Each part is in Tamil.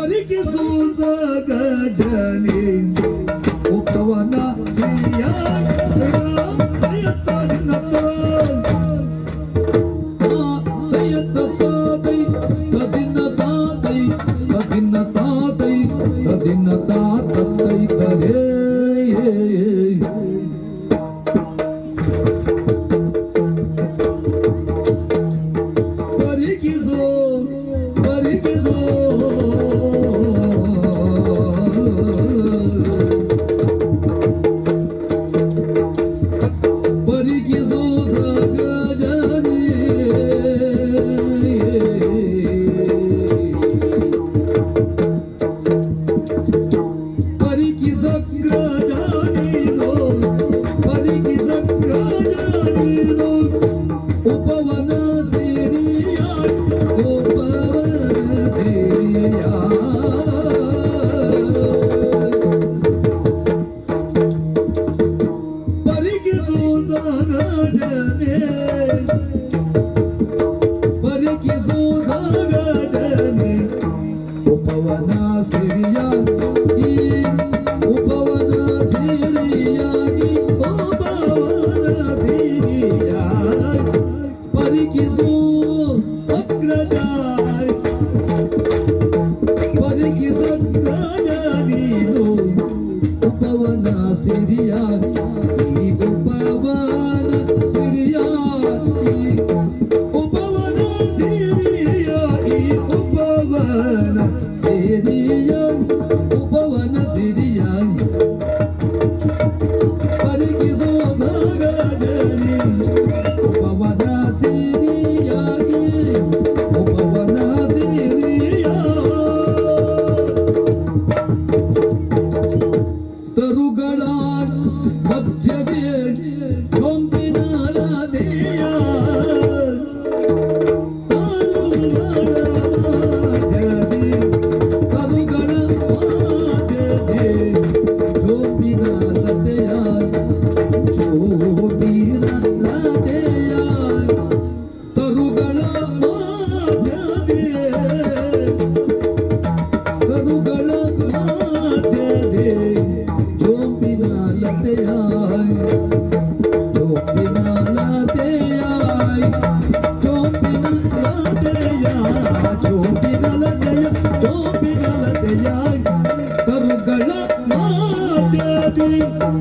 పరికి సూసక జనించు Guaguaná. বীর বাংলাদেশ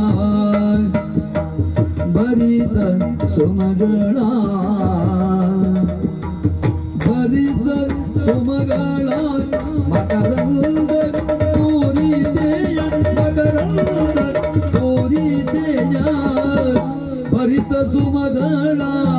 சுமகளாய் பரித சுமகளாய் பரித சுமகளாய் மகரந்த பூரி தேய மகரந்த பூரி தேய பரித சுமகளாய்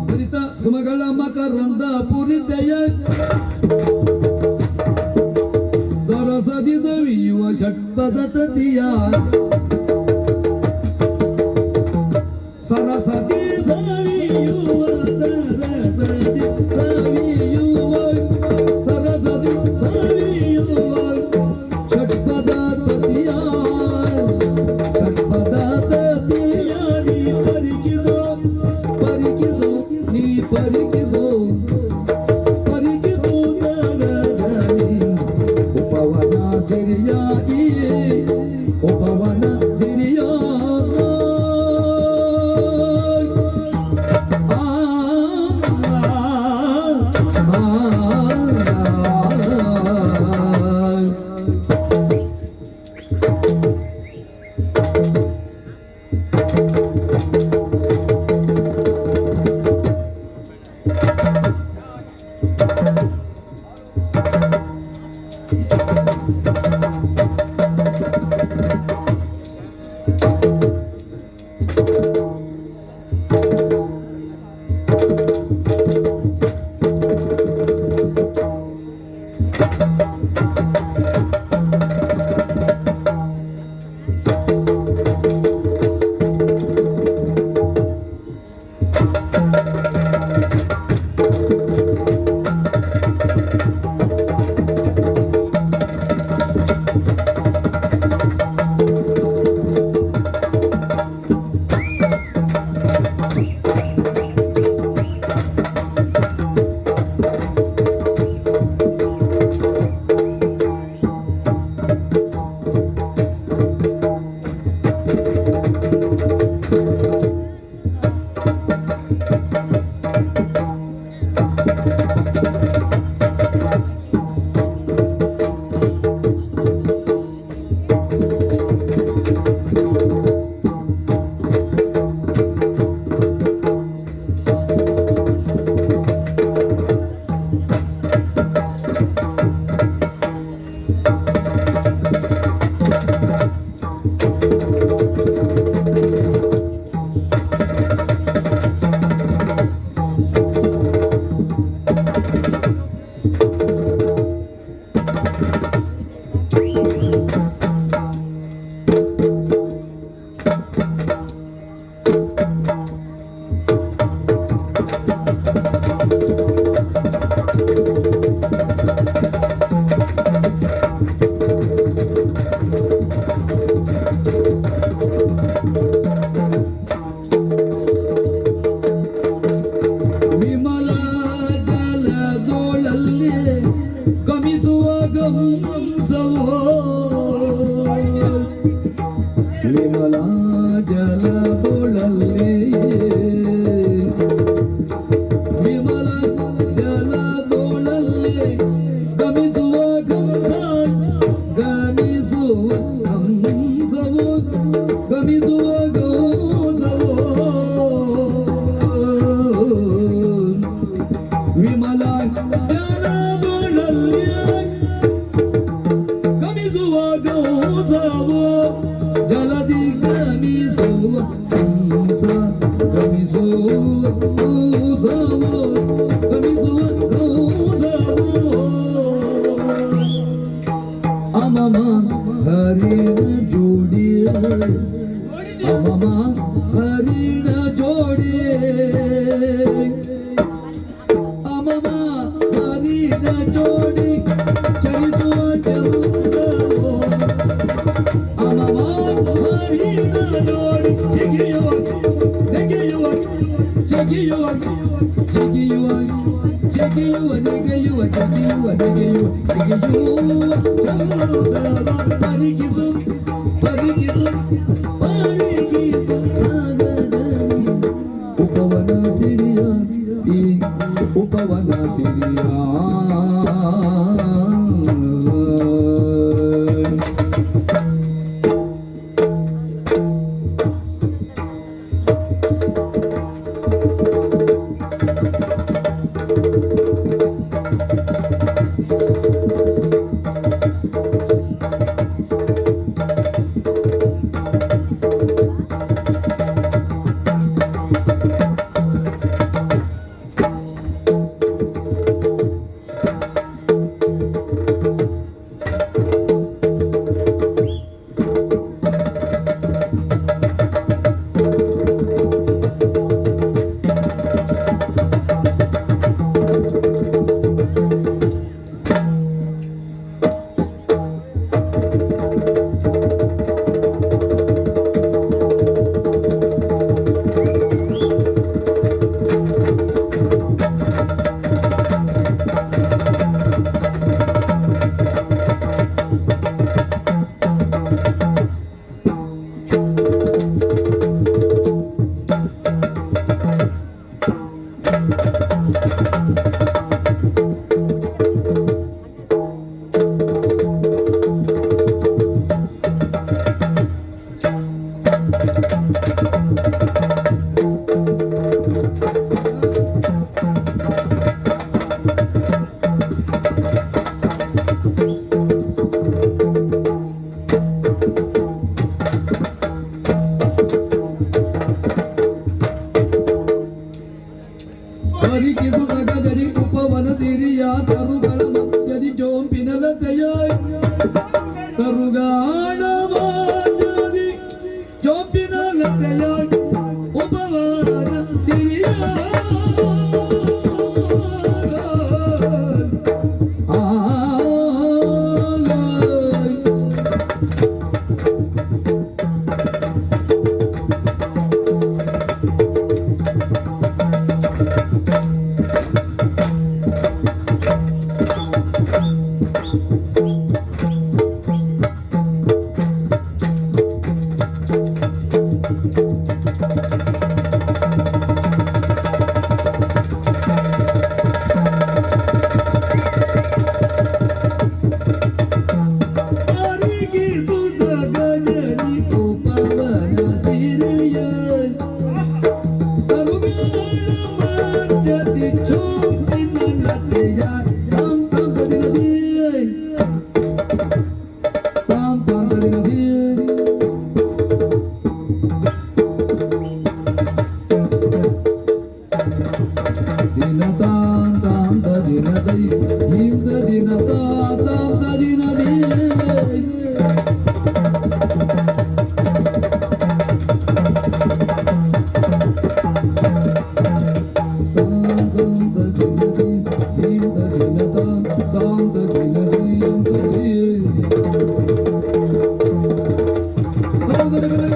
ಸುರಿತ ಸುಮಗಳ ಮಕರಂದ ಪುರಿತೆಯ ಸರಸದಿ ಸವಿಯುವ ಷಟ್ಪದ ತತಿಯ Thank you. Dreams.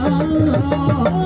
Oh,